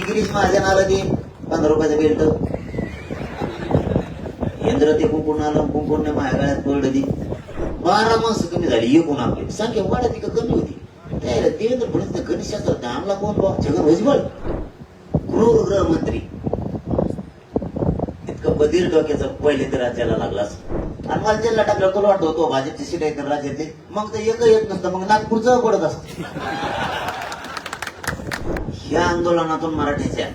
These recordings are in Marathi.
तिकडीच माझ्या महाजनाला दे पंधरा रुपयाचं बेल्ट इंद्र ते कुंकुण आलं कुंकुण माझ्या गळ्यात पडलं ती बारा माणसं कमी झाली एकूण आपली. संख्या वाढत का कमी होती? त्याला देवेंद्र फडणवीस गणेश आमला कोण बा छगन भुजबळ? गृहमंत्री इतकं बधीर डोक्याचं पहिले तर राज्याला लागला असं. आणि मला जिल्हा टाकला तुला वाटत होतो भाजपची सीट आहे तर राज्यातली. मग ते एक येत नसतं. मग नागपूरचं पडत असत? ह्या आंदोलनातून मराठ्याच्या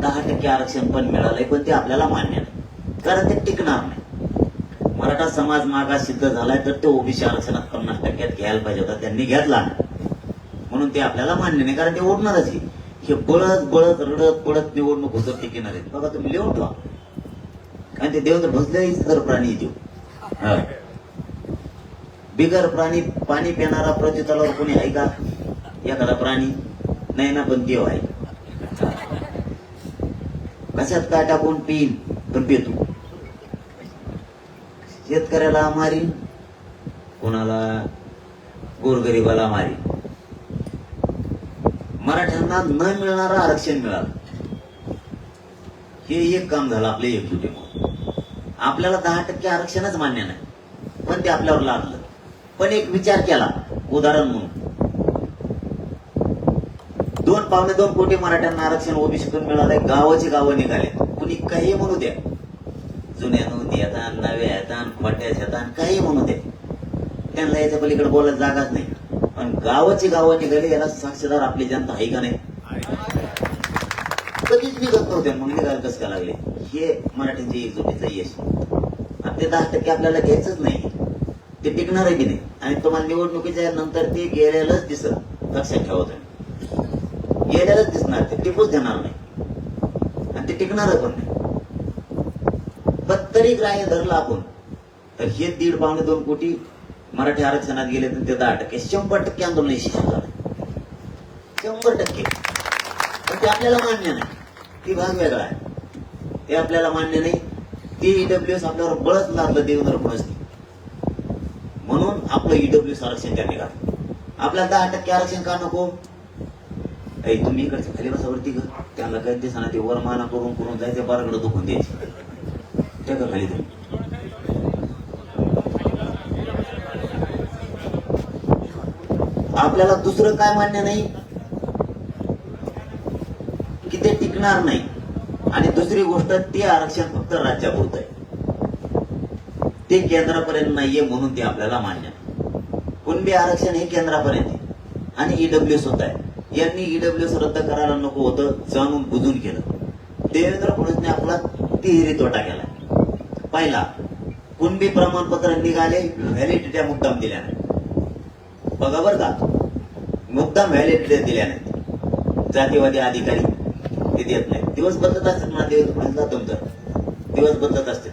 दहा टक्के आरक्षण पण मिळालंय पण ते आपल्याला मान्य नाही. कारण ते टिकणार नाही. मराठा समाज मागास सिद्ध झालाय तर ते ओबीसी आरक्षणात पन्नास टक्क्यात घ्यायला पाहिजे होता त्यांनी घेतला म्हणून ते आपल्याला मान्य नाही कारण ते ओढणारच हे बळत बळत रडत पडत निवडणूक होतं टिकणार आहेत. बघा तुम्ही लिहून ठेवा. कारण ते देवेंद्र भजले तर प्राणी देऊ हो. बिगर प्राणी पाणी पिणारा प्रत्युतलावर कोणी आहे का? एखादा प्राणी? नाही ना पण देव आहे. कशात काय टाकून पिईन? पण पितो. शेतकऱ्याला मारीन कोणाला गोरगरीबाला मारीन. मराठ्यांना न मिळणारं आरक्षण मिळालं. हे एक काम झालं आपले एकजुटीमुळे. आपल्याला दहा टक्के आरक्षणच मान्य नाही पण ते आपल्यावर लादलं. पण एक विचार केला उदाहरण म्हणून. दोन पावणे दोन कोटी मराठ्यांना आरक्षण ओबीसीतून मिळालंय. गावाची गावं निघाले कुणी काही म्हणू द्या. जुन्या नोंदी येतात नव्या येतात खोट्याच येतात काही म्हणू द्या. त्यांना याच्या पलीकडे बोलायला जागाच नाही. पण गावाची गावं निघाली याला साक्षीदार आपली जनता आहे का नाही? कधीच निघत नव्हते. मग निघाल कसं काय लागले? हे मराठ्यांची एकजुटीचं यश. आणि ते दहा टक्के आपल्याला घ्यायचंच नाही. ते टिकणार आहे की नाही. आणि तुम्हाला निवडणुकीच्या नंतर ते गेलेलंच दिसत लक्षात ठेवा तुम्ही. गेलेलंच दिसणार ते टिकूच देणार नाही. आणि ते टिकणार पण नाही. पण ग्राह्य धरलं आपण तर हे दीड पावणे दोन कोटी मराठी आरक्षणात गेले तर ते दहा टक्के शंभर टक्के आंदोलन यशस्वी झालं शंभर टक्के. पण ते आपल्याला मान्य नाही. ती भाग वेगळा आहे. ते आपल्याला मान्य नाही. ते ईडब्ल्यू एस आपल्यावर बळच लागलं देवेंद्र फडणवीस म्हणून आपलं ईडब्ल्यू आरक्षण त्यांनी काढलं. आपल्याला दहा टक्के आरक्षण का नको? काही तुम्ही इकडच्या खाली बसावरती ग. त्यांना काय ते ना ते वरमाना करून करून जायचं बाराकडे दुखून द्यायचे. त्या का खाली तुम्ही. आपल्याला दुसरं काय मान्य नाही? की ते टिकणार नाही. आणि दुसरी गोष्ट ते आरक्षण फक्त राज्यापुरत आहे. ते केंद्रापर्यंत नाहीये म्हणून ते आपल्याला मान्य कुणबी आरक्षण हे केंद्रापर्यंत आहे. आणि ईडब्ल्यू सुद्धा आहे. यांनी ईडब्ल्यूएस रद्द करायला नको होतं जाणून बुजून केलं. देवेंद्र फडणवीसने आपला तिहेरी तोटा केला. पहिला कुणबी प्रमाणपत्र निघाले व्हॅलिडिटी मुद्दाम दिल्या नाही बघा बरं का मुद्दाम व्हॅलिडिटी दिल्या नाहीत. जातीवादी अधिकारी ते देत नाही दिवस बदलत असतात ना देवेंद्र फडणवीसला तुमचं दिवस बदलत असतील.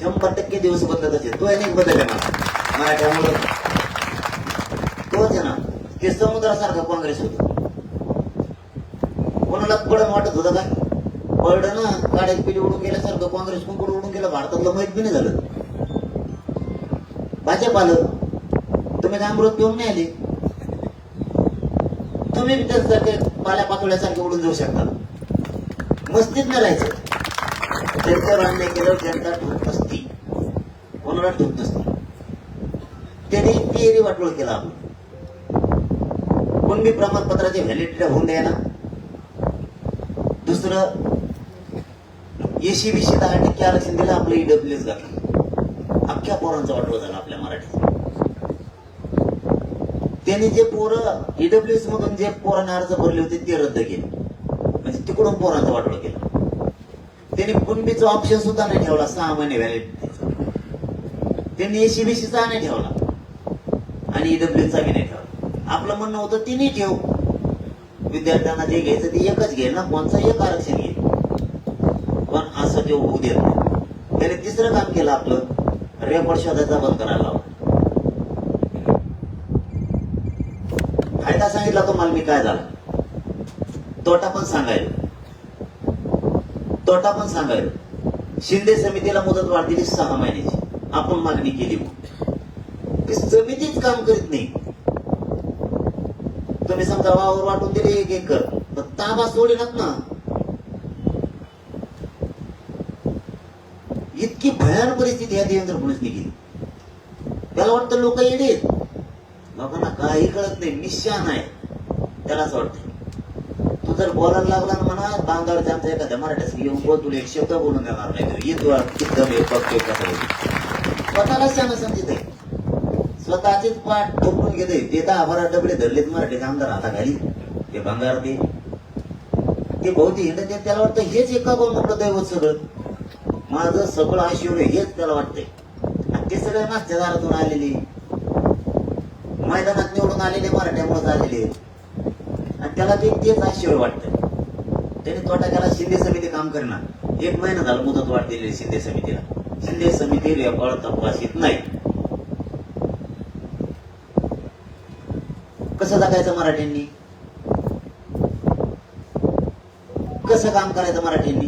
शंभर टक्के दिवस बदलत असते तो अनेक बदल मला मराठ्यामुळे. तोच आहे ना. ते समुद्रासारखं काँग्रेस होत. कोणाला वाटत होतं काय? पडलं ना गाड्यात पिढी उडून गेल्यासारखं काँग्रेस कुंकड उडून गेलं भारतातलं माहीत बी नाही झालं. भाजप आलं तुम्ही अमृत पिऊन नाही आले. तुम्ही त्यासारखे पाल्या पातोळ्यासारखे उडून जाऊ शकता. मस्तीत न राहायचं. त्यांच्यावर अन्याय केलं जनता ठोक नसती. कोणाला ठोक नसती. त्याने तिहेरी वाटोळ केला आपण कोणबी प्रमाणपत्राची व्हॅलिडिटी होऊन द्यायला दुसरं एशी बीशी दहा टक्के आरक्षण दिलं आपलं ईडब्ल्यूएस घातलं. अख्ख्या पोरांचा वाटोळ झाला आपल्या मराठीत. त्यांनी जे पोरं ईडब्ल्यूएस मधून जे पोरांना अर्ज भरले होते ते रद्द केले. म्हणजे तिकडून पोरांचा वाटोळ केला. त्यांनी कुणबीचा ऑप्शन सुद्धा नाही ठेवला सहा महिने व्हॅलिडिटीचा त्यांनी एसी बीसीचा नाही ठेवला. आणि ईडब्ल्यूचा बी नाही ठेवला. आपलं म्हणणं होतं तिन्ही ठेव. विद्यार्थ्यांना जे घ्यायचं ते एकच घे ना कोणचं? एक आरक्षण घे. पण असं ते होऊ देत नाही. त्याने तिसरं काम केलं आपलं रेकॉर्ड शोधायचा बंद करायला लावला. फायदा सांगितला तुम्हाला मी काय झाला? तोटा पण सांगायला तोटा पण सांगायला शिंदे समितीला मुदत वाढ दिली सहा महिन्याची. आपण मागणी केली ती समितीच काम करीत नाही. कमी समजा वावर वाटून दिले एक एकर. तर ताबा सोडीनात ना. इतकी भयान परिस्थिती या देवेंद्र फडणवीसने केली त्याला वाटतं लोक येडेत लोकांना काही कळत नाही निशाण आहे त्याला असं वाटतं तू जर बोलायला लागला ना म्हणा बांगावरच्या आमच्या एखाद्या मराठ्यास येऊन बोल तुला एक शब्द बोलून देणार नाही तुला एकदम एक पक्ष स्वतःला शाणा समजित आहे स्वतःचीच पाठ ठोकून घेतोय ते दहा बारा डबडे धरलेत मराठीचे आमदार आता घाली ते भंगार ते. ते भोवती हिंडत त्याला वाटतं हेच एका बोल आपलं दैवत सगळं. माझं सगळं ऐश्वर हेच त्याला वाटतंय. आणि ते सगळे नाश्त्या दारातून आलेले. मैदानात निवडून आलेले मराठ्यामुळे आलेले आणि त्याला ते तेच आश्चर्य वाटतं त्याने तोटा केला शिंदे समिती काम करणार एक महिना झाला मुदत वाढ दिलेली शिंदे समितीला. शिंदे समिती रेकॉर्ड तपासित नाही. कसं जगायचं मराठ्यांनी? कसं काम करायचं मराठ्यांनी?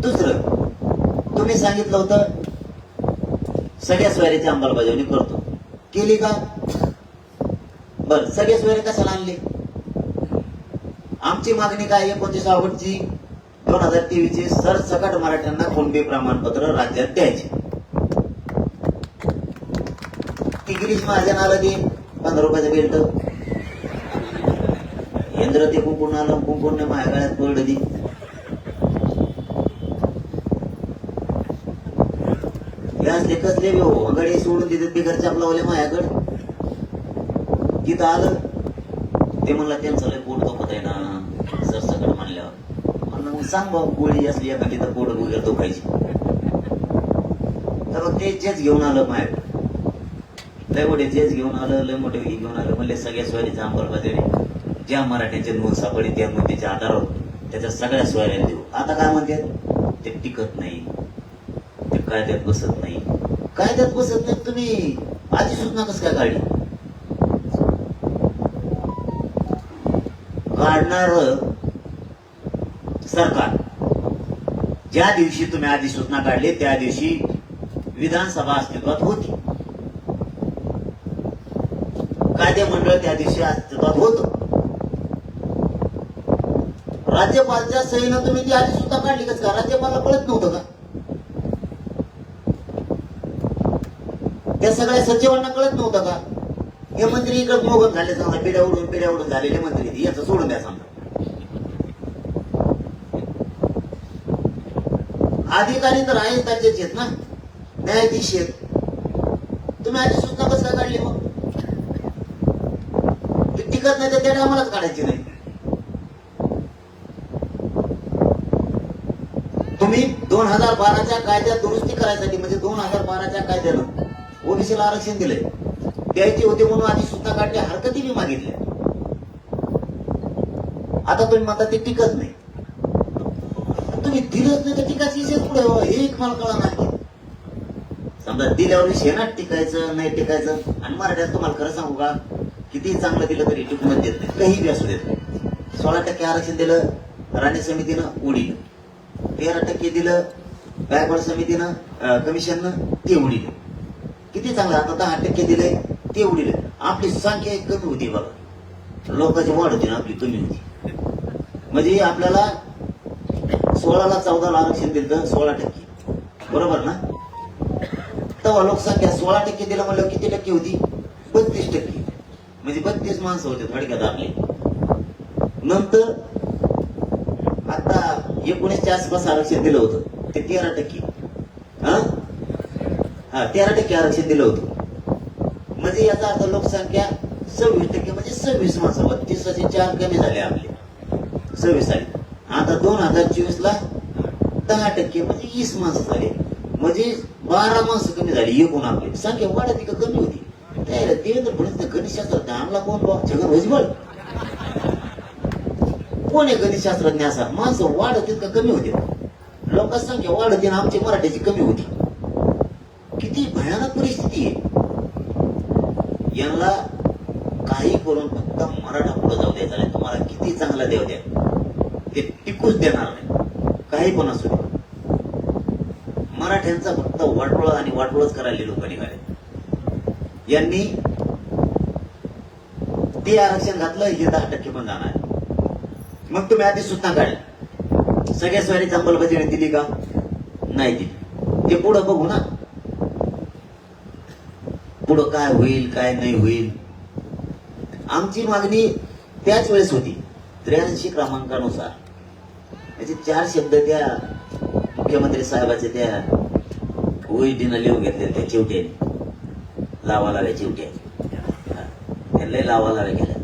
दुसरं तुम्ही सांगितलं होतं सगळ्या सोयऱ्याची अंमलबजावणी करतो. केली का? बर सगळे सोयरे कशाला आणले? आमची मागणी काय एकोणतीस ऑगस्टची दोन हजार तेवीस ची सरसकट मराठ्यांना कोणबी प्रमाणपत्र राज्यात द्यायचे. गिरीश माझ्या नाला दे. पंधरा रुपयाचं बेल्ट इंद्र ते कुंकुण आलं कुंकुण माझ्या गळ्यात पडलं दे असले कसले हो, गडे हो सोडून तिथे बिगर चापलावले माझ्याकडे तिथं आलं. ते म्हणलं त्यांचं लय पोट दुखत आहे ना. सरसकट म्हणल्यावर. म्हणलं मग सांग भाऊ गोळी असली एखादी तर पोट वगैरे दुखायची. तर मग ते जेच घेऊन आलं माझ्याकडे लय मोठे जेच घेऊन आलं लय मोठे घेऊन आलं. म्हणले सगळ्या स्वारीचा अंमलबजावणी ज्या मराठ्यांचे नोंद सापडे त्या नोंदीच्या आधारावर त्याच्या सगळ्या स्वाऱ्या देऊ. आता काय म्हणतात ते टिकत नाही. ते कायद्यात बसत नाही. कायद्यात बसत नाही? तुम्ही आधी सूचना कसं काय काढली? काढणार सरकार. ज्या दिवशी तुम्ही आधी सूचना काढली त्या दिवशी विधानसभा अस्तित्वात होती. कायदे मंडळ त्या दिवशी अस्तित्वात होत. राज्यपालच्या सहीनं तुम्ही ती आधी सुद्धा काढली कस का राज्यपालला कळत नव्हतं का? त्या सगळ्या सचिवांना कळत नव्हतं का? हे मंत्री इकडे मोगत झाले समजा पिढ्या उडून पिढ्या उडून झालेले मंत्री याचं सोडून द्या समजा. अधिकारी तर आहेत राज्याचे आहेत ना. न्यायाधीश आहेत. तुम्ही आधी सूचना कसं काढली? मग नाही तर त्या टायमालाच काढायची नाही. तुम्ही दोन हजार बाराच्या कायद्यात दुरुस्ती करायसाठी म्हणजे दोन हजार बाराच्या कायद्यानं ओबीसीला आरक्षण दिलंय. द्यायचे होते म्हणून आधी सुद्धा काढल्या हरकती मी मागितल्या. आता तुम्ही म्हणता ते टिकत नाही. तुम्ही दिलंच नाही तर टिकायची विषय पुढे हो? हे? एक मला कळा नाही समजा दिल्यावर विषय ना टिकायचं नाही टिकायचं आणि मराठ्यात तुम्हाला खरं सांगू का? किती चांगलं दिलं तरी टिकून देत नाही. काही बी असू देत नाही. सोळा टक्के आरक्षण दिलं राणे समितीनं उडीलं. तेरा टक्के दिलं गायकवाड समितीनं कमिशननं ते उडीलं. किती चांगलं आता दहा टक्के दिले ते उडीले. आपली संख्या एक कमी होती बघा. लोकांची वाढ होती ना आपली कमी होती. म्हणजे आपल्याला सोळाला चौदाला आरक्षण दिलं सोळा टक्के. बरोबर ना? तेव्हा लोकसंख्या सोळा टक्के दिलं म्हणलं किती टक्के होती? बत्तीस टक्के. म्हणजे बत्तीस माणसं होते थोडक्यात आपले. नंतर आता एकोणीसच्या आसपास आरक्षण दिलं होतं. ते तेरा टक्के. हा? हा तेरा टक्के आरक्षण दिलं होतं. म्हणजे याचा अर्थ लोकसंख्या सव्वीस टक्के म्हणजे सव्वीस माणसं. बत्तीसाचे चार कमी झाले आपले. सव्वीस आले आता दोन हजार चोवीस ला दहा टक्के म्हणजे वीस माणसं झाले. म्हणजे बारा माणसं कमी झाली एकूण आपली. संख्या वाढत का कमी होती? देवेंद्र फडणवीस गणितशास्त्र आमला कोण बा छगन भुजबळ कोण आहे गणितशास्त्रज्ञ असा माणसं वाढत का कमी होते लोकसंख्या वाढते आणि आमची मराठीची कमी होती किती भयानक परिस्थिती आहे यांना काही करून फक्त मराठा पुढे जाऊ द्यायचा नाही तुम्हाला किती चांगला देव द्या ते टिकूच देणार नाही काही पण असू दे मराठ्यांचा फक्त वाटोळ आणि वाटोळच करायला लोक निघाले यांनी ते आरक्षण घातलं हे दहा टक्के पण जाणार. मग तुम्ही आधी सूचना काढलं सगळ्या स्वारीची अंमलबजावणी दिली का? नाही दिली. ते पुढं बघू ना. पुढं काय होईल काय नाही होईल. आमची मागणी त्याच वेळेस होती. त्र्याऐंशी क्रमांकानुसार. याचे चार शब्द त्या मुख्यमंत्री साहेबाचे त्या ओईडीनं लिहून घेतले त्या चिवट्याने. लावा लाव्या चिवट्या त्यांना लावा लाव्या गेल्या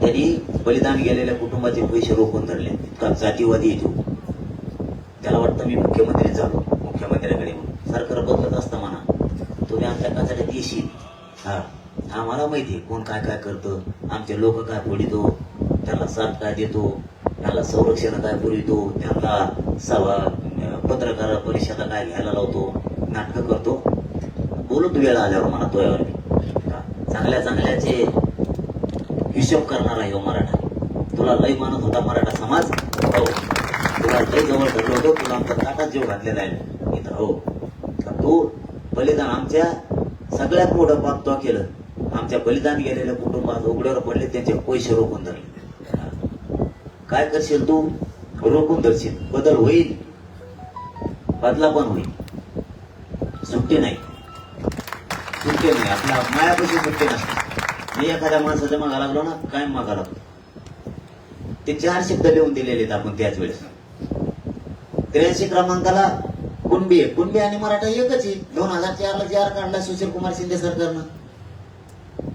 त्यांनी बलिदान गेलेल्या कुटुंबाचे पैसे रोखून धरले. इतका जातीवादी येतो त्याला वाटतं मी मुख्यमंत्री झालो. मुख्यमंत्र्याकडे सरकार बदलत असतं म्हणा. तुम्ही आमच्या कासाठी येशील हा. आम्हाला माहिती आहे कोण काय काय करतं. आमचे लोक काय फोडितो त्यांना साथ काय देतो. त्यांना संरक्षण काय पुरवितो त्यांना सभा पत्रकार परिषदा काय घ्यायला लावतो. नाटकं करतो. बोलत वेळ आल्यावर म्हणा तो यावर. मी. चांगल्या चांगल्याचे हिशोब करणारा आहे हो मराठा. तुला लय मानत होता मराठा समाज? हो. तुला लय जवळ धरलो होतो तुला आमचा ताटात जीव घातलेला आहे. इथं हो. तू बलिदान आमच्या सगळ्यात मोठं पाप तो केलं. आमच्या बलिदान गेलेल्या कुटुंबात उघड्यावर पडले त्यांचे पैसे रोखून धरले. काय करशील तू? रोखून धरशील. बदल होईल. बदला पण होईल. सुट्टी नाही. सुट्टी नाही. आपल्या मायापाशी सुट्टी नसते मी एखाद्या माणसाच्या मागा लागलो ना काय मागा लागलो ते चार शब्द लिहून दिलेले आहेत आपण त्याच वेळेस. त्र्याऐंशी क्रमांकाला कुणबी आहे. कुणबी आणि मराठा एकच आहे. दोन हजार चार ला काढला सुशील कुमार शिंदे सरकारनं.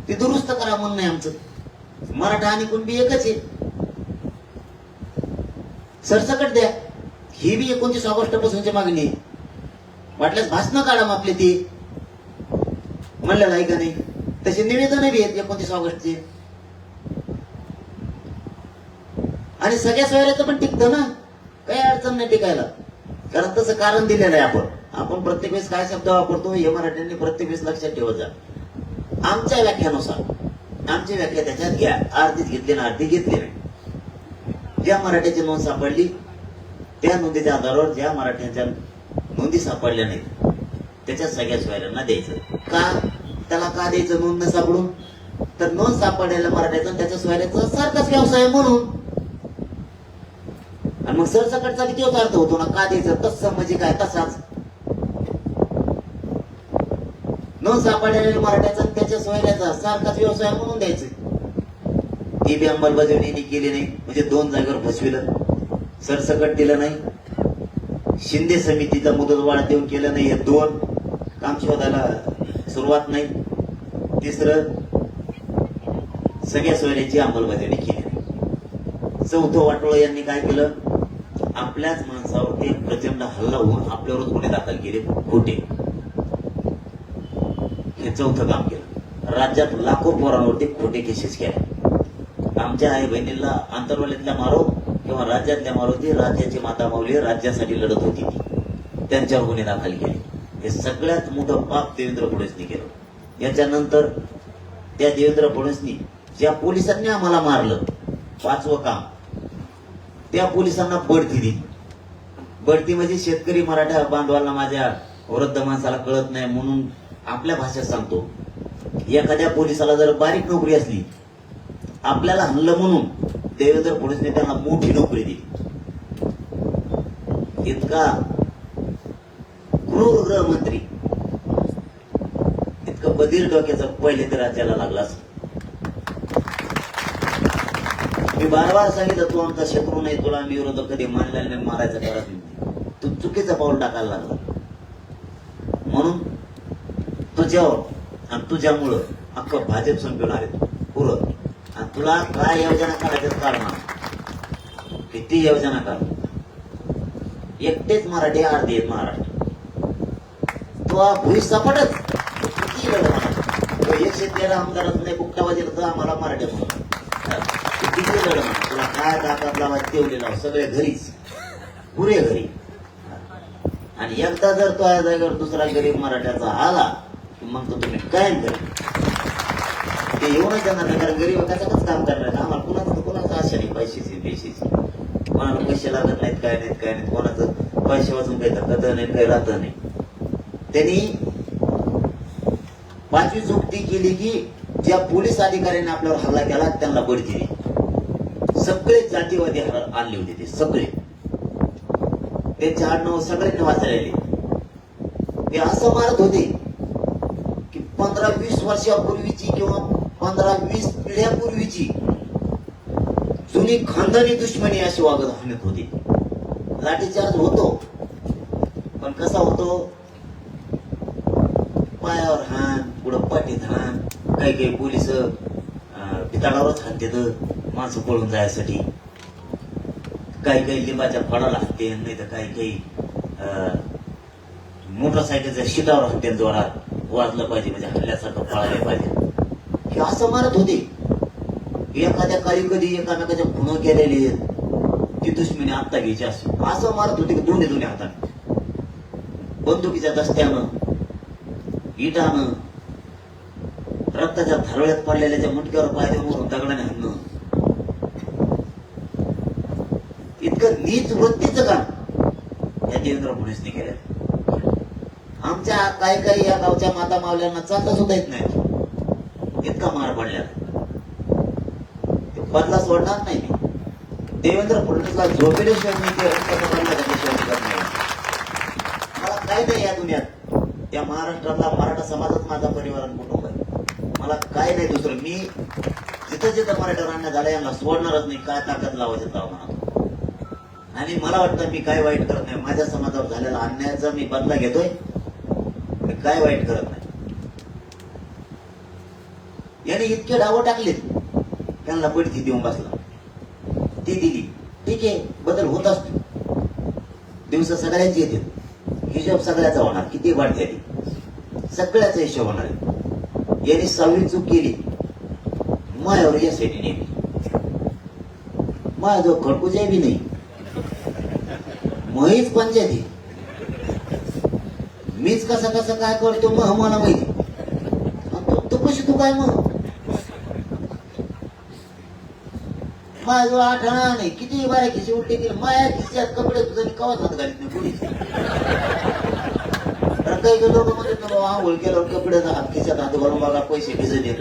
ते दुरुस्त करा म्हणणं आहे आमचं. मराठा आणि कुणबी एकच आहे. सरसकट द्या. ही बी एकोणतीस ऑगस्ट पासूनची मागणी आहे. वाटल्यास भाषणं काढा आपले आपली ती. म्हणलेलं आहे का नाही? तसे निवेदन बी आहेत एकोणतीस ऑगस्टचे. आणि सगळ्या सोयऱ्याचं पण टिकतं ना? काही अडचण नाही टिकायला. कारण तसं कारण दिलेलं आहे आपण. आपण प्रत्येक वेळेस काय शब्द वापरतो हे मराठ्यांनी प्रत्येक वेळेस लक्षात ठेवत जा. आमच्या व्याख्यानुसार आमची व्याख्या त्याच्यात घ्या. अर्धीच घेतली ना अर्धी घेतली नाही. ज्या मराठ्याची नोंद सापडली त्या नोंदीच्या आधारावर ज्या मराठ्यांच्या नोंदी सापडल्या नाहीत त्याच्या सगळ्या सोयऱ्यांना द्यायचं. का? त्याला का द्यायचं? नोंद न सापडून. तर नोंद सापडायला मराठ्याचा त्याचा त्याच्या सोयऱ्याचा सारखाच व्यवसाय म्हणून. आणि मग सरसकटचा किती होता अर्थ होतो ना का द्यायचं? तसं म्हणजे काय? तसाच. नोंद सापडलेल्या मराठ्याचा त्याच्या सोयऱ्याचा सारखाच व्यवसाय म्हणून द्यायचं. ती बी अंमलबजावणी यांनी केली नाही. म्हणजे दोन जागेवर फसविलं. सरसकट दिलं नाही. शिंदे समितीचा मुदतवाढ देऊन केलं नाही. हे दोन काम शोधायला सुरुवात नाही. तिसरं सगळ्या सोयऱ्यांची अंमलबजावणी केली. चौथं वाटोळ यांनी काय केलं? आपल्याच माणसावर ते प्रचंड हल्ला होऊन आपल्यावरच गुन्हे दाखल केले खोटे. हे चौथं काम केलं. राज्यात लाखो पोरांवरती खोटे केसेस केले. आमच्या आई बहिणीला आंतरवाल्यातल्या मारो किंवा राज्यातल्या मारुती राज्याची माता माऊली राज्यासाठी लढत होती ती. त्यांच्यावर गुन्हे दाखल केले. हे सगळ्यात मोठं पाप देवेंद्र फडणवीसनी केलं. याच्यानंतर त्या देवेंद्र फडणवीसनी ज्या पोलिसांनी आम्हाला मारलं पाचवं काम त्या पोलिसांना बढती दिली. बढती म्हणजे शेतकरी मराठा बांधवांना माझ्या वृद्ध माणसाला कळत नाही म्हणून आपल्या भाषेत सांगतो. एखाद्या पोलिसाला जर बारीक नोकरी असली आपल्याला हल्लं म्हणून देवेंद्र फडणवीसने त्यांना मोठी नोकरी दिली. इतका गृहमंत्री बधीर डोक्याचं पहिले ते राज्याला लागला मी बार बार सांगितलं तू आमचा शत्रू नाही तुला आम्ही विरोध कधी मानला नाही मारायचं करत नाही. तू चुकीचं पाऊल टाकायला लागला. म्हणून तुझ्यावर आणि तुझ्यामुळं अख्खं भाजप संपवून आले पुरं. आणि तुला काय योजना काढायचं काढणार किती योजना काढ एकटेच मराठी अर्धे आहेत महाराष्ट्र. तो हा भुई सपाटच तो किती लढ म्हणा तो एक शेतकऱ्याला नाही बुकटा तर आम्हाला मराठी म्हणून किती तुला काय ताकद लावा तेवढे लाव सगळे घरीच. पुरे घरी. आणि एकदा जर तो या जागेवर दुसरा गरीब मराठ्याचा आला की मग तो तुम्ही कायम करेल ते येऊनच देणार नाही कारण गरीब कशाच काम करणार आम्हाला कुणाचं कुणाचं आशा नाही पैशाची पैशाची कोणाला पैसे लागत नाहीत काय नाहीत काय नाहीत कोणाचं पैसे वाचून काही धक्का नाही काही राहत नाही. त्यांनी पाचवी चुकती केली की ज्या पोलीस अधिकाऱ्यांनी आपल्यावर हल्ला केला त्यांना बळी दिली. सगळे जातीवादी आणले होते ते सगळे. त्यांचे आडनाव सगळ्यांनी वाचलेले. ते असं मारत होते की पंधरा वीस वर्षापूर्वीची किंवा पंधरा वीस पिढ्यापूर्वीची जुनी खानदानी दुश्मनी अशी वागत हाणत होती. लाठीचार्ज होतो पण कसा होतो? पायावर हाण पुढं पाठीत काही काही पोलीस पिताळावरच हाणतात माणसं पळून जायसाठी. काही काही लिंबाच्या फळाला हाणते नाही तर काही काही अं, मोटरसायकलच्या शिटावर हाणते जोरात. वाजलं पाहिजे म्हणजे हल्ल्यासारखं पळायला पाहिजे. हे असं मारत होते. एखाद्या काही कधी एकामेकाच्या खुणं केलेली आहेत ती दुश्मनी आत्ता घ्यायची असते. असं मारत होते की दोन्ही दोन्ही हाताने. बंदुकीच्या दस्त्यानं इटानं रक्ताच्या धारळ्यात पडलेल्या त्या मुटक्यावर पाय देऊन दगडाने हाणणं इतकं नीच वृत्तीचं काम या देवेंद्र फडणवीसने केलं आमच्या काही काही या गावच्या माता मावल्यांना चालता सुद्धा येत नाही. इतका मार पडल्या बदला सोडणार नाही मी. देवेंद्र फडणवीसला झोपेल्याशिवाय मी ते मला काय नाही या दुनियात. त्या महाराष्ट्रातला मराठा समाजच माझा परिवार आणि मला काय नाही दुसरं. मी जिथं जिथं पर्यटकांना राहण्यात झालं यांना सोडणारच नाही. काय ताकद लावायचं लावा म्हणा आणि मला वाटतं मी काय वाईट करत नाही. माझ्या समाजावर झालेला अन्यायाचा मी बदला घेतोय. मी काय वाईट करत नाही. याने इतके डावं टाकलेत. त्यांना पडती देऊन बसला. ती दिली. ठीक आहे बदल होत असतो. दिवस सगळ्यांचे येते हिशोब सगळ्याचा होणार. किती वाढ ती सगळ्याचा हिशोब होणार आहे. यांनी सहावी चूक केली. मायावर यासाठी नेली. माया जो बी नाही. महीच पंचायती मीच कसा कसा काय करतो मग मला माहिती आणि तू- कशी तू काय मग माझं आठ नाही. किती बारा खिशी उलटे केली माया खिशात कपडे तुझा कवाच हात घालीत नाही. कोणीच काही काही लोक म्हणजे तुला आंघोळ केल्यावर कपडे हात खिशात हात घालून बघा पैसे भिजत येत.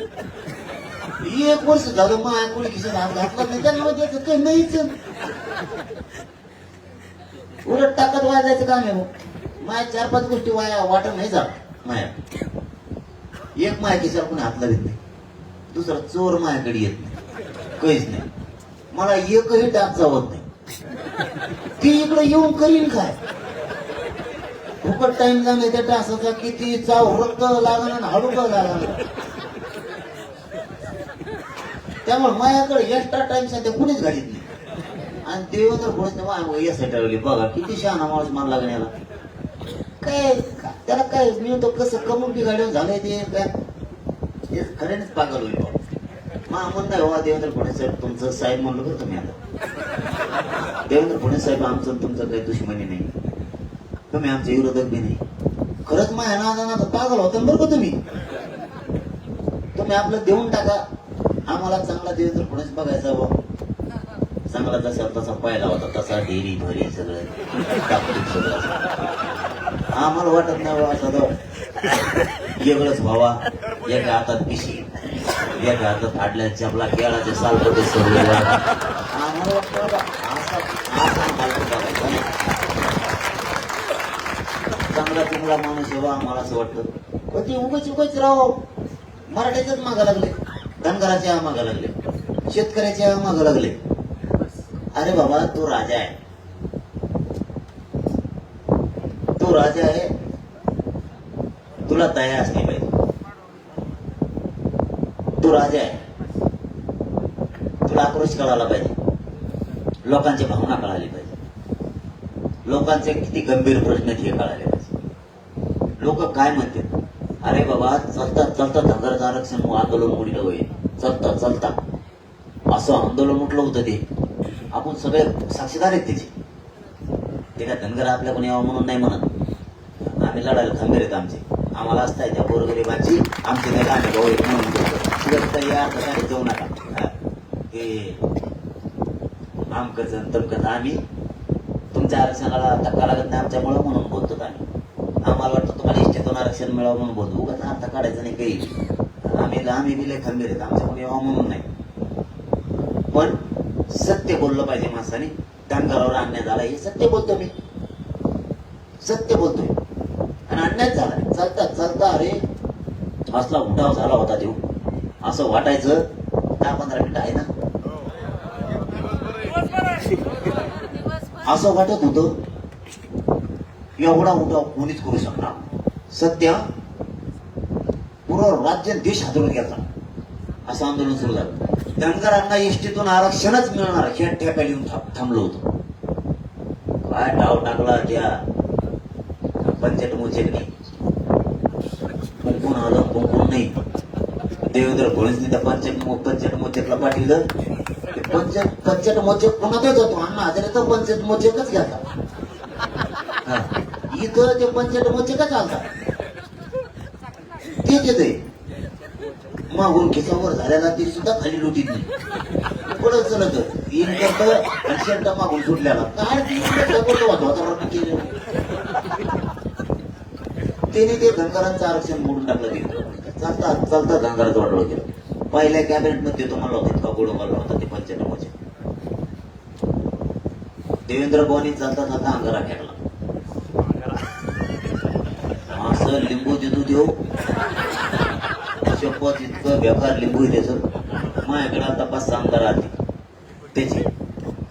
एक वर्ष झालं माया कोणी खिशात हात घातला नाही त्यांना द्यायचं काही नाहीच उलट टाकत वाजायचं काम आहे हो. चार पाच गोष्टी वाया वाटत नाही जात माया. एक माया खिशाला कोणी हात लावित नाही. दुसरा चोर मायाकडे येत नाही. काहीच नाही. मला एकही टाक चावत नाही. ती इकडे येऊन करीन काय? फुकट टाइम जाणे त्या का किती चाव रक्त लागण आणि हळूक लागण त्यामुळे माझ्याकडे एक्स्ट्रा टाइम सांगते कुणीच घालीत नाही. आणि देवेंद्र फडणवीस माझ्या यासाठी ठरवली. बघा किती शहाणा माणूस मला लागण्याला. काय त्याला काय मिळतो कसं कमून बिघाडून झालंय ते काय? हे खऱ्यानेच पागल होईल मा म्हणत नाही हो देवेंद्र फडणवीस साहेब तुमचं साहेब म्हणलं बरं तुम्ही आता. देवेंद्र फडणवीस साहेब आमचं तुमचं काही दुश्मनी नाही. तुम्ही आमचे विरोधक बी नाही. खरंच माझ्या नादाना तर पागल होता बरं का तुम्ही? तुम्ही आपलं देऊन टाका. आम्हाला चांगला देवेंद्र फडणवीस बघायचा बुवा चांगला जसा तसा पाहिला होता तसा डेरी भरी सगळं. सगळं. आम्हाला वाटत नाही हो बाबा सदा वेगळंच व्हावा. एका हातात पिशी एका हातात फाडल्या चपला केळाचे सालपटे सगळे आम्हाला वाटतं हो बाबा असा असा फालतू बघायचा नाही. चांगला चांगला माणूस आहे आम्हाला असं वाटतं. पण ते उगच उगच राहो मराठ्याच्याच मागा लागले. धनगराच्या मागा लागले. शेतकऱ्याच्या मागा लागले. अरे बाबा तो राजा आहे. तो राजा आहे. तुला दया असली पाहिजे. तो राजा आहे. तुला आक्रोश कळाला पाहिजे. लोकांची भावना कळाली पाहिजे. लोकांचे किती गंभीर प्रश्न ते कळाले. पाहिजे लोक काय म्हणतात? अरे बाबा चलता चलता धनगराचं आरक्षण आंदोलन मोडीलं होय चलता चलता. असं आंदोलन उठलं होतं ते. आपण सगळे साक्षीदार आहेत त्याचे. ते काय धनगर आपल्या कोणी यावं म्हणून नाही म्हणत. आम्ही लढायला खंबीर आहेत आमचे. आम्हाला असताय त्या गोरगरिबांची. आमचे त्या गाणे भाऊ आहेत म्हणून तिकडे तर या अर्थाने जाऊ नका. हा. हे आमकच तमकच आम्ही तुमच्या आरक्षणाला धक्का लागत नाही आमच्यामुळं म्हणून बोलतो आम्ही. आम्हाला वाटतं तुम्हाला इष्टीतून आरक्षण मिळावं म्हणून बोलतो. उगाच अर्थ काढायचं नाही काही. आम्ही आम्ही बिले खंबीर आहेत. आमच्या कोणी यावं म्हणून नाही. पण सत्य बोललं पाहिजे माणसाने. धनगरावर अन्याय झाला हे सत्य बोलतो मी. सत्य बोलतोय. आणि अन्याय झाला चालता चालता अरे असला उठाव झाला होता देऊ. असं वाटायचं दहा पंधरा मिनिटं आहे ना? असं वाटत होतं. एवढा उठाव कोणीच करू शकणार. सध्या पूर्ण राज्य देश हादरून घ्यायचा असं आंदोलन सुरू झालं. धनगरांना एसटीतून आरक्षणच मिळणार हे ठेप्या लिहून थांबलो होतो. काय डाव टाकला त्या पंचायत मोचेकने कुंकून आलं कुंकून नाही. देवेंद्र फडणवीसने त्या पंचायत पंचायत मोर्चातला पाठवलं पंचायत पंचायत मोर्चा कोणाचाच होतो. अण्णा हजारे तर पंचायत मोचेकच घ्यायचा इथं ते पंचायत का चालतात? ते येते मागून खिसावर झाल्याला ती सुद्धा खाली लुटीत नाही. पुढे चलत तीन करत आणि शेंटा मागून सुटल्याला काय तीन वातावरण केलं त्याने ते धनगरांचं आरक्षण मोडून टाकलं ते. चालता चालता धनगराचं वाटोळ केलं. पहिल्या कॅबिनेटमध्ये तुम्हाला होता इतका गोड मारला होता ते पंचायत देवेंद्र भवानी चालता चालता अंगारा फेकला. असं लिंबू देतो देऊ. शपथ इतकं बेकार लिंबू आहे त्याचं. माझ्याकडे आता पाच सहा आमदार आले त्याचे.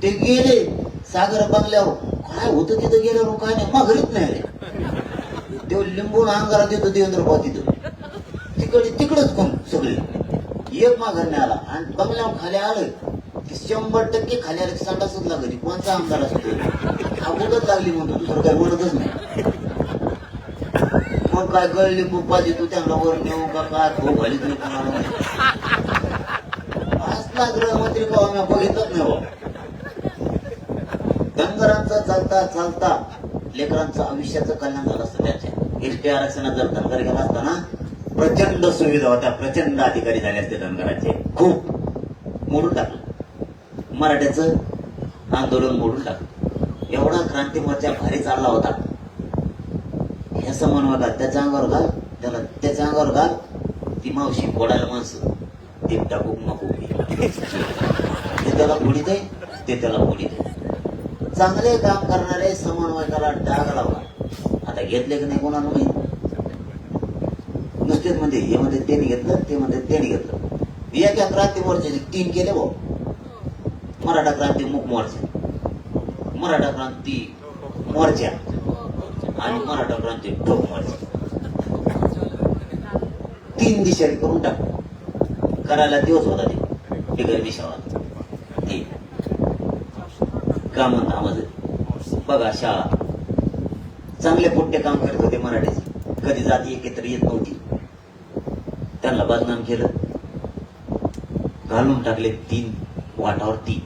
ते गेले. सागर बंगल्यावर काय होतं तिथं गेल्यावर काय नाही? माघारीच नाही आले. ते लिंबून अंगारा देतो देवेंद्र भाऊ तिथं. तिकडे तिकडच कोण सगळे. एक माघार नाही आला. आणि बंगल्यावर खाली आलं. की शंभर टक्के खाली आलं. की संडासच लागली कोणचा आमदार असतो? अगोदर लागली म्हणतो. दुसरं काय बोलतच नाही. मग काय गळली बुप्पा देतो त्यांना वर नेऊ का काय? खूप घालीत तुम्ही कोणाला असला गृहमंत्री बाबा मी बघितलंच नाही हो. धनगरांचा चालता चालता लेकरांचं आयुष्याचं कल्याण झालं असतं त्याच्या एसटी आरक्षणात जर धनगर गेला असताना प्रचंड सुविधा होत्या. प्रचंड अधिकारी झाले असते धनगराचे. खूप. मोडून टाकलं. मराठ्याचं आंदोलन मोडून टाकलं. एवढा क्रांती मोर्चा भारी चालला होता. ह्याचा समन्वय होता त्याच्या अंगावर घाल त्याला त्याच्या अंगावर घाल. ती मावशी फोडायला माणसं. ते टाकू नको ते त्याला फोडीत आहे ते त्याला फोडीत आहे चांगले काम करणारे समन्वयकाला डाग लावला आता घेतले की नाही कोणाला माहीत? नुसतेच म्हणते हे म्हणते त्यांनी घेतलं ते मध्ये त्यांनी घेतलं. एका क्रांती मोर्चाचे तीन केले भाऊ. मराठा क्रांती मुख मोर्चा. मराठा क्रांती मोर्चा. आणि मराठा क्रांती ठोक मोर्चा तीन दिशाने करून टाक. करायला दिवस होता ते. बिगर विषावा ते का म्हणता माझं बघा शाळा. चांगले पुट्टे काम करत होते मराठीचे. कधी जाती एकत्र येत नव्हती. त्यांना बदनाम केलं. घालून टाकले तीन वाटावर तीन.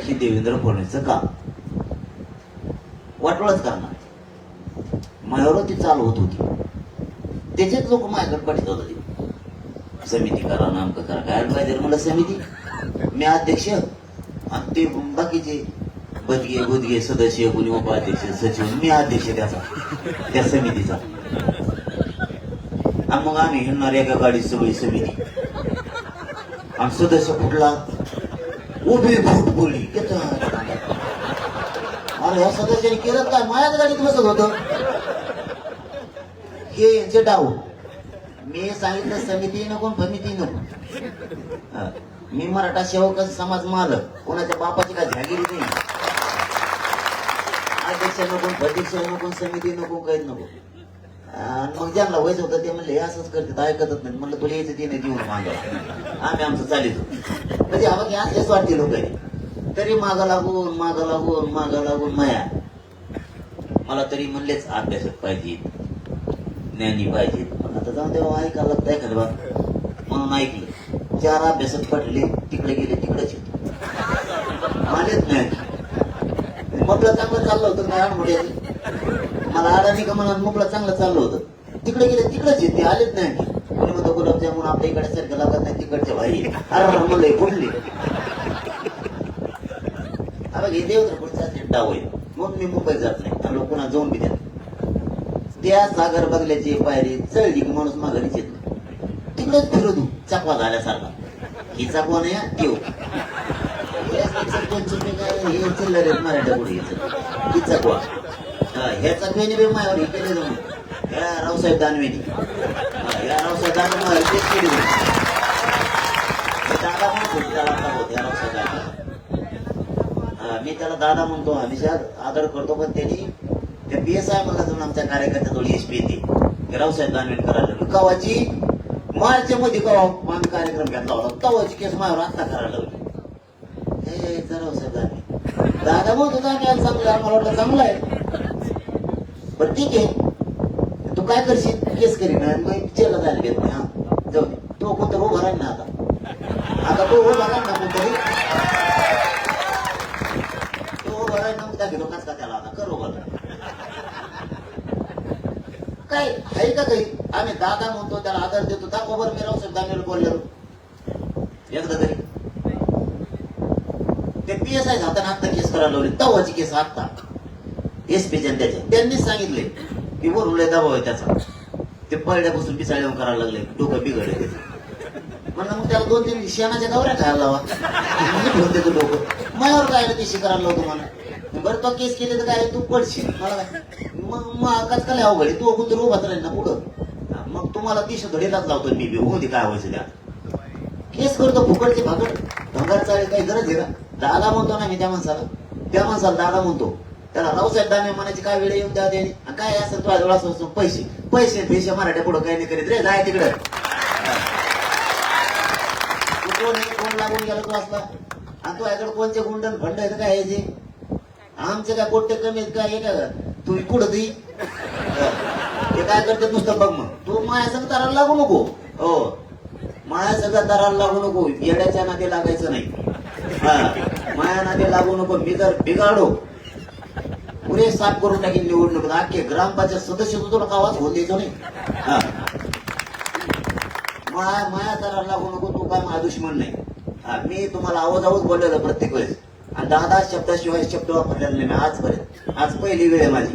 हे देवेंद्र फडणवीसचं काम. वाटोळच करणार माझ्यावर ती चालू होत होती. त्याच्यात लोक माझ्याकडे पाठीत होते समिती करा नामक करा काय पाहिजे मला समिती? मी अध्यक्ष. आणि ते बाकीचे बदगे बुदगे सदस्य कोणी उपाध्यक्ष सचिव मी अध्यक्ष त्याचा. त्या समितीचा. आणि मग आम्ही हिंडणार एका गाडी सगळी समिती. आणि सदस्य कुठला? उभी फूट बोलली अरे ह्या सदस्याने केलं काय? माझ्याच गाडीत बसत होत. हे यांचे डाव. मी सांगितलं समिती नको समिती नको. मी मराठा सेवक समाज मालक. कोणाच्या बापाची काय झागिरी नाही. अध्यक्ष नको अध्यक्ष नको समिती नको काहीच नको. आणि मग ज्यांना व्हायचं होतं ते म्हणले हे असंच करतात ऐकतच नाही म्हणलं तुला यायचं ते नाही देऊन मागं. आम्ही आमचं चालितो म्हणजे हवं की असलेच वाटते लोक तरी मागा लागून माग लागून माग लागून माया. मला तरी म्हणलेच अभ्यासक पाहिजेत ज्ञानी पाहिजेत. पण आता जाऊन तेव्हा ऐकायला लागतं एखादं बा म्हणून ऐकलं. चार अभ्यासक पडले तिकडे गेले तिकडेच येतो. आलेच नाही. म्हटलं चांगलं चाललं होतं नाही आडमुड्याचं मला अडाणी का म्हणून मोकळं चांगलं चाललं होतं. तिकडे गेले तिकडेच येते आलेच नाही. म्हणतो गुलाबजामुन आपल्या इकडे सारखं लागत नाही तिकडच्या भाई अरे म्हणलं कुठले अरे हे देवत्र पुढचा डाव आहे मी मुंबईत जात नाही. आणि पुन्हा जाऊन बी देत त्या सागर बगल्याची पायरी चढली की माणूस माघारीच येतो. तिकडेच फिरतो तू चाकवा झाल्यासारखा. ही चाकवा नाही हा, ठेव हे सरपंच हे चिल्लर आहेत मराठा पुढे ही चाकवा हा, ह्याचा मेनी बी मायावर हे केले जाऊन या रावसाहेब दानवेनी. हा, या रावसाहेब दानवे तेच केली जाऊन. मी दादा म्हणत त्याला आता होत या रावसाहेब दानवेला. आम्ही त्याला दादा म्हणतो हमेशा आदर करतो पण त्यांनी त्या पी एस आय मला जाऊन आमच्या कार्यकर्त्याजवळ एस पी येते. रावसाहेब दानवे करायला कवाची? मार्च मध्ये कवा कार्यक्रम घेतला होता? तवाची केस माझ्यावर आत्ता करायला लावली हे रावसाहेब दानवे. दादा म्हणतो दानवे चांगलं मला वाटलं चांगलं आहे. पण ठीक आहे. तू काय करशील? केस करीन. आणि मग जायला घेत नाही. हा जाऊ दे. तो कोणतं रोग राहील ना आता? आता तो रोग राहील ना कोणतरी? उभा राहील काच का त्याला आता? कर बघा काय आहे का काही? आम्ही दादा म्हणतो त्याला आदर देतो. दाखवा बरं मी रावसाहेब दानवेला बोललेलो एकदा तरी. ते पी एस आय हाताने आत्ता केस करायला लावली. तवाची केस आत्ता. एस पी त्याच्या त्यांनीच सांगितले की वरून लय दबाव आहे त्याचा. ते पहिल्यापासून पिसाळे करायला लागले. डोकं बिघडले त्याचं. म्हणलं मग त्याला दोन तीन शेणाच्या गवऱ्या खायला लावा. मी देतो डोकं. माझ्यावर काय ते शिकायला लावतो म्हणा बरं तो केस केले तर काय तू पडशील. मला काय? मग मग कस काय अवघड आहे? तू तर उभाच राहील ना पुढं. मग तुम्हाला तीस घडीलाच लावतो मी बी. होऊ दे काय व्हायचं त्या केस करतो फुकटचे भाकड भंगार चाळी काही गरज आहे का? दादा म्हणतो ना मी त्या माणसाला. त्या माणसाला दादा म्हणतो. त्याला रावसाहेब दाने म्हणायची काय वेळ येऊन द्या त्याने आणि काय असेल तुझ्या जवळ असं पैसे पैसे पैसे मराठ्या पुढं काही नाही करीत रे. जाय तिकडं. कोण लागून गेला तू असला? आणि तुझ्याकडे कोणते कोणचे गुंडन फंड आहेत काय आहे जे? आमचे काय पोट्ट कमी आहेत काय हे काय तू कुठं ती? हो. हे. काय करते नुसतं बघ मग. तू माया संग ताराला लागू नको. हो. माया सगळं ताराला लागू नको. येड्याच्या नाते लागायचं नाही. हा. माया नाते लागू नको. मी जर बिघाडो पुरे साफ करून टाकीन निवडणूक. अख्खे ग्रामपंचायत सदस्य सुद्धा तुला आवाज होऊन द्यायचो नाही. हा. माया माया ताराला लागू नको. तू काय माझा दुश्मन नाही. हा, मी तुम्हाला आवाज आवाज बोललेलं प्रत्येक वेळेस. दहा दहा शब्दाशिवाय शब्द वापरलेला नाही मी आजपर्यंत. आज पहिली वेळ आहे माझी.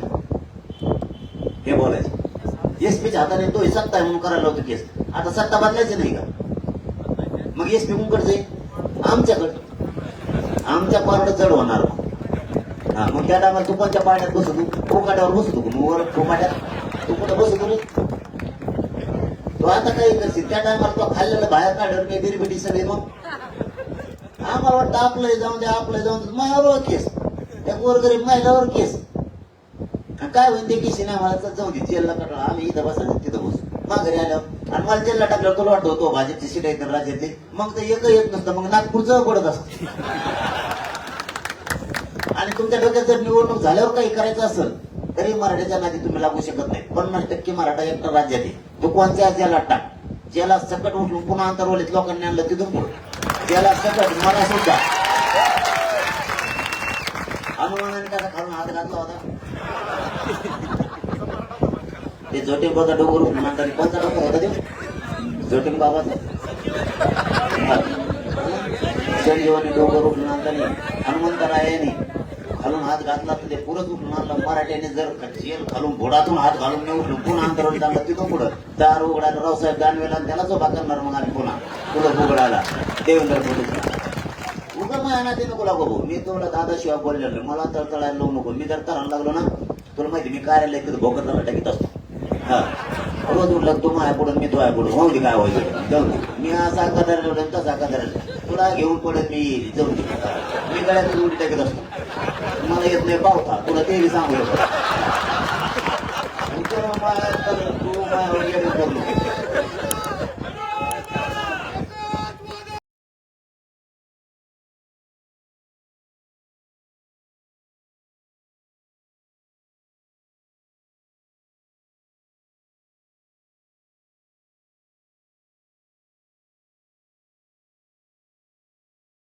हे बोलायचं. एस पीच्या हाताने तो सत्ता आहे म्हणून करायला होतो केस. आता सत्ता बदलायची नाही का? मग एस पी कुंकड आमच्याकडं. आमच्या पारड चढ होणार मग. हा मग त्या टायमाला तू कोणत्या पाण्यात बसतो? कोकाट्यावर बसतो का मग? वर कोकाट्यात? तू कुठं बसतो रे? तो आता काही करशील. त्या टायमाला तो खाल्लेलं बाहेर काढलं काही बिरबिटी सगळे मग आम्हाला वाटतं आपलं जाऊन द्या आपलं जाऊन द्या माझ्यावर केस. त्या गोरगरीब महिलावर केस. काय म्हणते की केसी नाही जाऊ दे जेलला कटळा आम्ही इथं बसायचं तिथं बसू. माघारी आल्यावर. आणि मला जेलला टाकल्यावर तुला वाटतो तो हो, भाजपची सीट आहे तर राज्यातली. मग तर एक येत नसतं. मग नागपूरचं पडत असत. आणि तुमच्या डोक्यात जर निवडणूक झाल्यावर काही करायचं असेल तरी मराठ्याच्या नादी तुम्ही लागू शकत नाही. पन्नास टक्के मराठा एकटा राज्यात आहे. तो कोणत्या ज्याला टाक. जेला सकट उठून पुन्हा अंतरवलीत लोकांनी आणलं तिथून पुढे. ज्याला सगळं मला सुद्धा अनुमानाने त्याचा खालून हात घातला होता. ते जोटीम बाबा डोंगर म्हणतात कोणता डोंगर होता ते? जोटीम बाबाचा. संजीवनी डोंगर उठून आणताना हनुमंतरायाने खालून हात घातला तर ते पुरत उठून आणलं. मराठ्याने जर जेल खालून घोडातून हात घालून नाही उठलो पुन्हा अंतरवली आणलं तिथं पुढं. दार उघडायला रावसाहेब दानवेला त्याला जो करणार मग आम्ही पुन्हा. पुढं उघडायला. देवेंद्र फडणवीस उगा माझ्या नाते नको लागू मी तुला दादाशिवाय बोललेलो मला तळतळायला लावू नको. मी जर तळायला लागलो ना तुला माहिती मी कार्यालय तिथं भोकरला टाकीत असतो. हा. रोज उठलं तू माया पडून मी तुझ्या पडून होऊ दे काय व्हायचं. जाऊ दे. मी असा कदार तसा कदार तुला घेऊन पडत मी जाऊ दे. मी गळ्यात उडी टाकत असतो. मला येत नाही पावता तुला ते सांगू तर तू माया तू